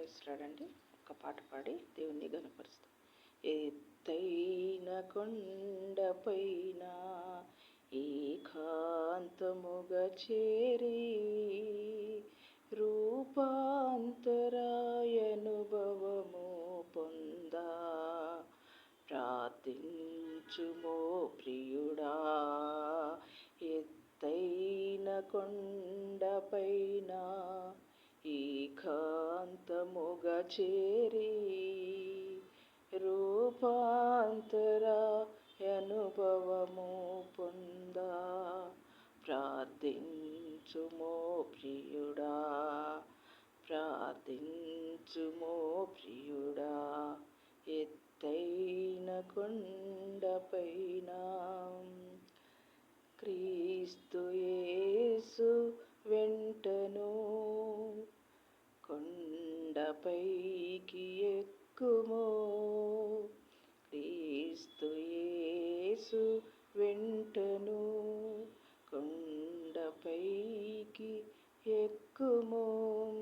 ప్రేసలాడండి ఒక పాట పాడి దేవుణ్ణి గనపరుస్తాం ఎత్తైన కొండపైన ఏకాంతముగా చేరి రూపాంతరాయనుభవము పొందా. ప్రార్థించుమో ప్రియుడా ఎత్తైన కొండపైన ఏకాంతముగా చేరి రూపాంతర అనుభవము పొందా. ప్రార్థించుమో ప్రియుడా ప్రార్థించుమో ప్రియుడా ఎత్తైన కొండపైన క్రీస్తు యేసు వెంటను కొండపైకి ఎక్కుమో. క్రీస్తు యేసు వెంటను కొండపైకి ఎక్కుమో.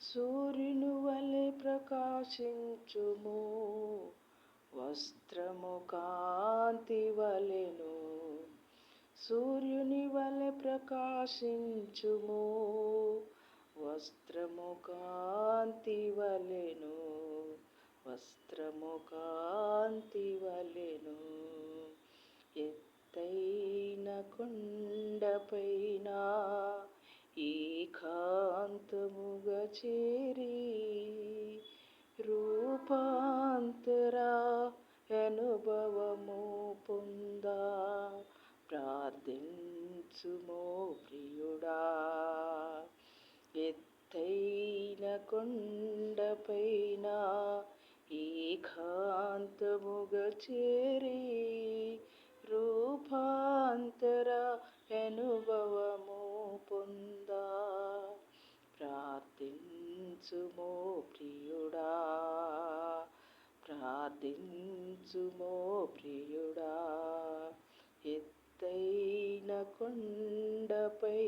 సూర్యుని వలె ప్రకాశించుము. వస్త్రము కాంతి వలెను సూర్యుని వలె ప్రకాశించుము. కాంతి వలెను వస్త్రము కాంతి వలెను ఎత్తైన కొండపైన ఏకాంతముగా చేరి రూపాంతరా అనుభవము పొందా. ప్రార్థించుమో ప్రియుడా. నా ఏకాంతముగా చేరి రూపాంతర అనుభవము పొందా ప్రార్థించుమో ప్రియుడా ప్రార్థించుమో ప్రియుడా ఎత్తైన కొండపై